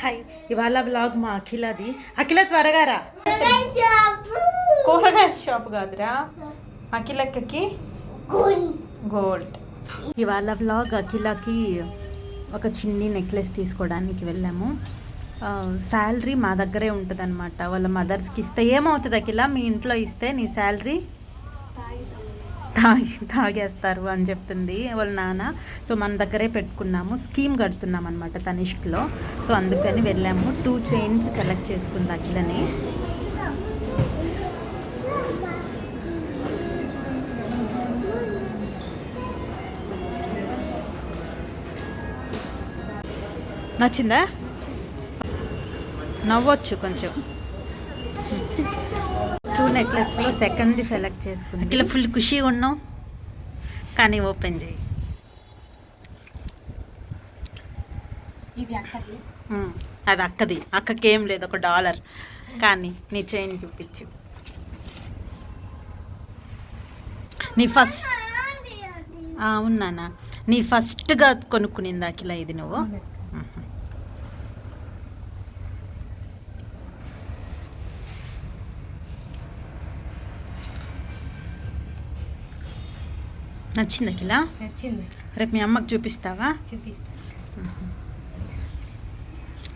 Hi ఇవాళ blog మా అఖిలది. అఖిల త్వరగా రా. కూరగాయల షాప్ కాదురా. అఖిలక్కకి గోల్డ్ ఇవాళ బ్లాగ్ అఖిలకి ఒక చిన్ని నెక్లెస్ తీసుకోవడానికి వెళ్ళాము. శాలరీ మా దగ్గరే ఉంటుంది అనమాట వాళ్ళ మదర్స్కి ఇస్తే ఏమవుతుంది అఖిల? మీ ఇంట్లో ఇస్తే నీ శాలరీ తాగి తాగేస్తారు అని చెప్తుంది వాళ్ళ నాన్న. సో మన దగ్గరే పెట్టుకున్నాము. స్కీమ్ కడుతున్నాం అనమాట తనిష్క్లో. సో అందుకని వెళ్ళాము. టూ చైన్స్ సెలెక్ట్ చేసుకుంది అట్లని. నచ్చిందా? నవ్వచ్చు కొంచెం. టూ నెక్లెస్లో సెకండ్ది సెలెక్ట్ చేసుకుంది. ఇలా ఫుల్ ఖుషిగా ఉన్నాం కానీ ఓపెన్ చేయి. ఇది అక్కది? ఉమ్, అది అక్కది. అక్కకి ఏం లేదు ఒక డాలర్. కానీ నీ చైన్ చూపించు. నీ ఫస్ట్ ఉన్నానా? నీ ఫస్ట్గా కొనుక్కునింది అఖిల ఇది నువ్వు? నచ్చింది అఖిల నచ్చింది. రేపు మీ అమ్మకి చూపిస్తావా? చూపిస్తా.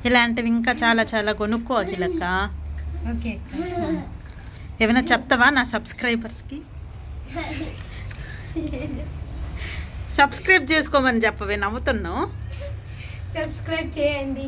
ఇలాంటివి ఇంకా చాలా చాలా కొనుక్కో అఖిలక్క. ఓకే. ఏమైనా చెప్తావా నా సబ్స్క్రైబర్స్కి? సబ్స్క్రైబ్ చేసుకోమని చెప్పవే నవ్వుతున్నావు? సబ్స్క్రైబ్ చేయండి.